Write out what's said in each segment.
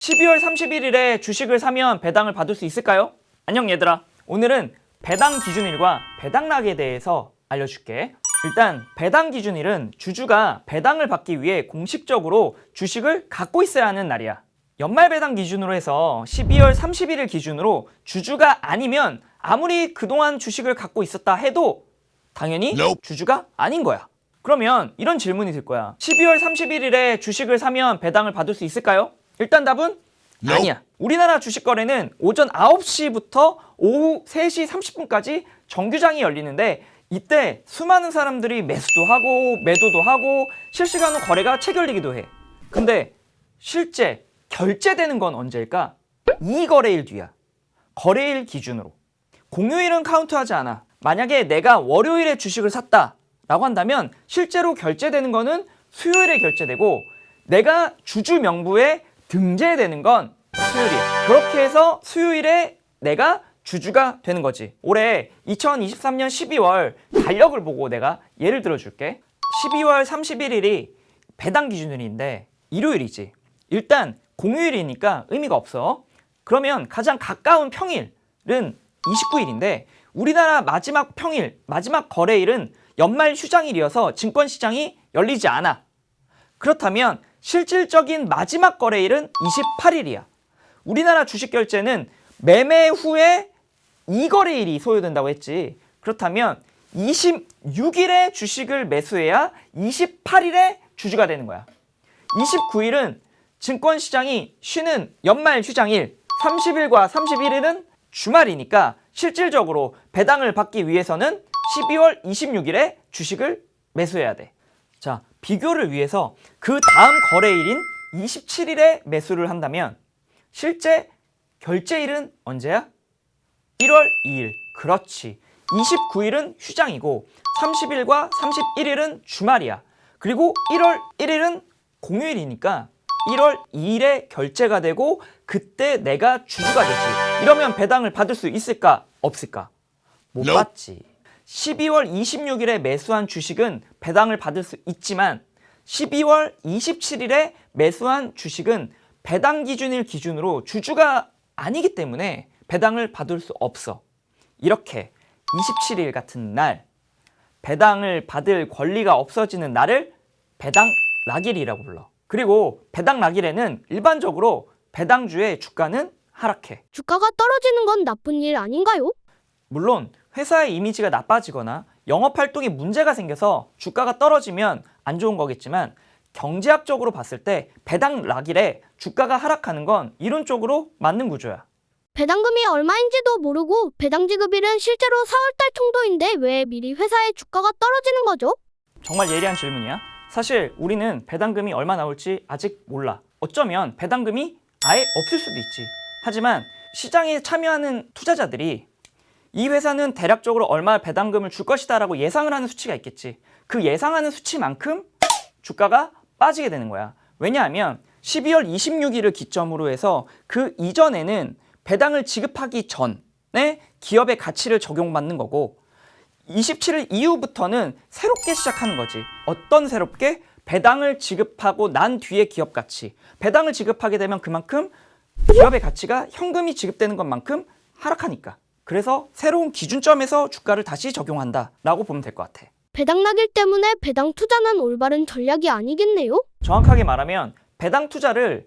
12월 31일에 주식을 사면 배당을 받을 수 있을까요? 안녕 얘들아. 오늘은 배당 기준일과 배당락에 대해서 알려줄게. 일단 배당 기준일은 주주가 배당을 받기 위해 공식적으로 주식을 갖고 있어야 하는 날이야. 연말 배당 기준으로 해서 12월 31일 기준으로 주주가 아니면 아무리 그동안 주식을 갖고 있었다 해도 당연히. 주주가 아닌 거야. 그러면 이런 질문이 들 거야. 12월 31일에 주식을 사면 배당을 받을 수 있을까요? 일단 답은 Nope. 아니야. 우리나라 주식 거래는 오전 9시부터 오후 3시 30분까지 정규장이 열리는데 이때 수많은 사람들이 매수도 하고 매도도 하고 실시간으로 거래가 체결되기도 해. 근데 실제 결제되는 건 언제일까? 이 거래일 뒤야. 거래일 기준으로. 공휴일은 카운트하지 않아. 만약에 내가 월요일에 주식을 샀다 라고 한다면 실제로 결제되는 거는 수요일에 결제되고 내가 주주 명부에 등재되는 건 수요일이야. 그렇게 해서 수요일에 내가 주주가 되는 거지. 올해 2023년 12월 달력을 보고 내가 예를 들어 줄게. 12월 31일이 배당 기준일인데 일요일이지. 일단 공휴일이니까 의미가 없어. 그러면 가장 가까운 평일은 29일인데 우리나라 마지막 평일, 마지막 거래일은 연말 휴장일이어서 증권시장이 열리지 않아. 그렇다면 실질적인 마지막 거래일은 28일이야. 우리나라 주식 결제는 매매 후에 이 거래일이 소요된다고 했지. 그렇다면 26일에 주식을 매수해야 28일에 주주가 되는 거야. 29일은 증권시장이 쉬는 연말 휴장일, 30일과 31일은 주말이니까 실질적으로 배당을 받기 위해서는 12월 26일에 주식을 매수해야 돼. 자, 비교를 위해서 그 다음 거래일인 27일에 매수를 한다면 실제 결제일은 언제야? 1월 2일. 그렇지. 29일은 휴장이고 30일과 31일은 주말이야. 그리고 1월 1일은 공휴일이니까 1월 2일에 결제가 되고 그때 내가 주주가 되지. 이러면 배당을 받을 수 있을까? 없을까? 못. 받지. 12월 26일에 매수한 주식은 배당을 받을 수 있지만 12월 27일에 매수한 주식은 배당 기준일 기준으로 주주가 아니기 때문에 배당을 받을 수 없어. 이렇게 27일 같은 날 배당을 받을 권리가 없어지는 날을 배당 락일이라고 불러. 그리고 배당 락일에는 일반적으로 배당주의 주가는 하락해. 주가가 떨어지는 건 나쁜 일 아닌가요? 물론 회사의 이미지가 나빠지거나 영업 활동에 문제가 생겨서 주가가 떨어지면 안 좋은 거겠지만 경제학적으로 봤을 때 배당 락일에 주가가 하락하는 건 이론적으로 맞는 구조야. 배당금이 얼마인지도 모르고 배당 지급일은 실제로 4월달 정도인데 왜 미리 회사의 주가가 떨어지는 거죠? 정말 예리한 질문이야. 사실 우리는 배당금이 얼마 나올지 아직 몰라. 어쩌면 배당금이 아예 없을 수도 있지. 하지만 시장에 참여하는 투자자들이 이 회사는 대략적으로 얼마 배당금을 줄 것이다라고 예상을 하는 수치가 있겠지. 그 예상하는 수치만큼 주가가 빠지게 되는 거야. 왜냐하면 12월 26일을 기점으로 해서 그 이전에는 배당을 지급하기 전에 기업의 가치를 적용받는 거고 27일 이후부터는 새롭게 시작하는 거지. 어떤 새롭게? 배당을 지급하고 난 뒤에 기업 가치. 배당을 지급하게 되면 그만큼 기업의 가치가 현금이 지급되는 것만큼 하락하니까. 그래서 새로운 기준점에서 주가를 다시 적용한다라고 보면 될 것 같아. 배당 낙일 때문에 배당 투자는 올바른 전략이 아니겠네요? 정확하게 말하면 배당 투자를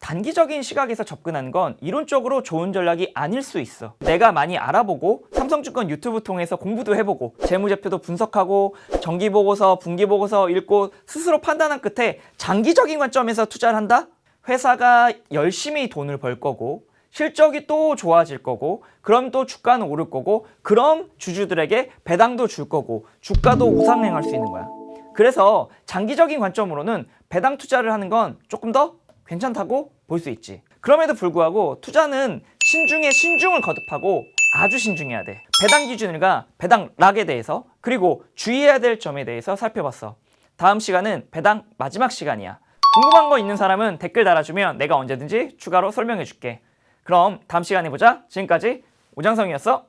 단기적인 시각에서 접근하는 건 이론적으로 좋은 전략이 아닐 수 있어. 내가 많이 알아보고 삼성증권 유튜브 통해서 공부도 해보고 재무제표도 분석하고 정기보고서, 분기보고서 읽고 스스로 판단한 끝에 장기적인 관점에서 투자를 한다? 회사가 열심히 돈을 벌 거고 실적이 또 좋아질 거고 그럼 또 주가는 오를 거고 그럼 주주들에게 배당도 줄 거고 주가도 우상행할 수 있는 거야. 그래서 장기적인 관점으로는 배당 투자를 하는 건 조금 더 괜찮다고 볼 수 있지. 그럼에도 불구하고 투자는 신중에 신중을 거듭하고 아주 신중해야 돼. 배당 기준일과 배당 락에 대해서 그리고 주의해야 될 점에 대해서 살펴봤어. 다음 시간은 배당 마지막 시간이야. 궁금한 거 있는 사람은 댓글 달아주면 내가 언제든지 추가로 설명해 줄게. 그럼 다음 시간에 보자. 지금까지 오장성이었어.